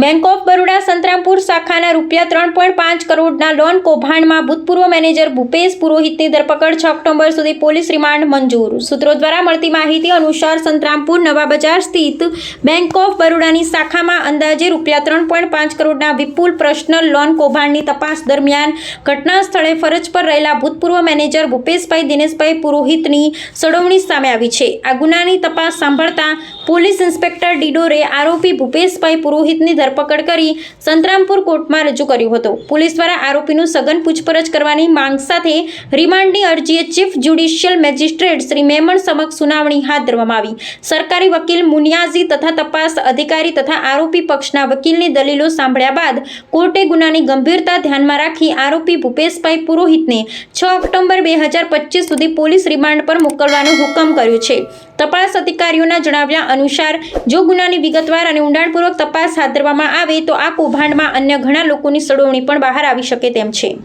Bank of Baroda Santrampur શાખાના રૂપિયા ત્રણ પોઈન્ટ પાંચ કરોડના લોન કૌભાંડમાં ભૂતપૂર્વ મેનેજર ભૂપેશ પુરોહિતની ધરપકડ છ ઓક્ટોબર સુધી પોલીસ રિમાન્ડ મંજૂર. સૂત્રો દ્વારા મળતી માહિતી અનુસાર સંતરામપુર નવા બજાર સ્થિત બેંક ઓફ બરોડાની શાખામાં અંદાજે રૂપિયા ત્રણ પોઈન્ટ પાંચ કરોડના વિપુલ પર્સનલ લોન કૌભાંડની તપાસ દરમિયાન ઘટના સ્થળે ફરજ પર રહેલા ભૂતપૂર્વ મેનેજર ભૂપેશભાઈ દિનેશભાઈ પુરોહિતની સડવણી સામે આવી છે. આ ગુનાની તપાસ સાંભળતા પોલીસ ઇન્સ્પેક્ટર ડીડોરે આરોપી ભૂપેશભાઈ પુરોહિતની ધરપકડ કરી સંતરામપુર કોર્ટમાં રજૂ કર્યો હતો. પોલીસ દ્વારા આરોપીનું સઘન પૂછપરછ કરવાની માંગ સાથે રિમાન્ડની અરજીએ chief judicial magistrate Shri Memon સમક્ષ સુનાવણી હાથ ધરવામાં આવી. સરકારી વકીલ મુનિયાઝી તથા તપાસ અધિકારી તથા આરોપી પક્ષના વકીલની દલીલો સાંભળ્યા બાદ કોર્ટે ગુનાની ગંભીરતા ધ્યાનમાં રાખી આરોપી ભૂપેશભાઈ પુરોહિતને છ ઓક્ટોબર બે હજાર પચીસ સુધી પોલીસ રિમાન્ડ પર મોકલવાનો હુકમ કર્યો છે. તપાસ અધિકારીઓના જણાવ્યા અનુસાર, જો ગુનાની વિગતવાર અને ઊંડાણપૂર્વક તપાસ હાથ ધરવામાં આવે, તો આ કૌભાંડમાં અન્ય ઘણા લોકોની સડોવણી પણ બહાર આવી શકે તેમ છે.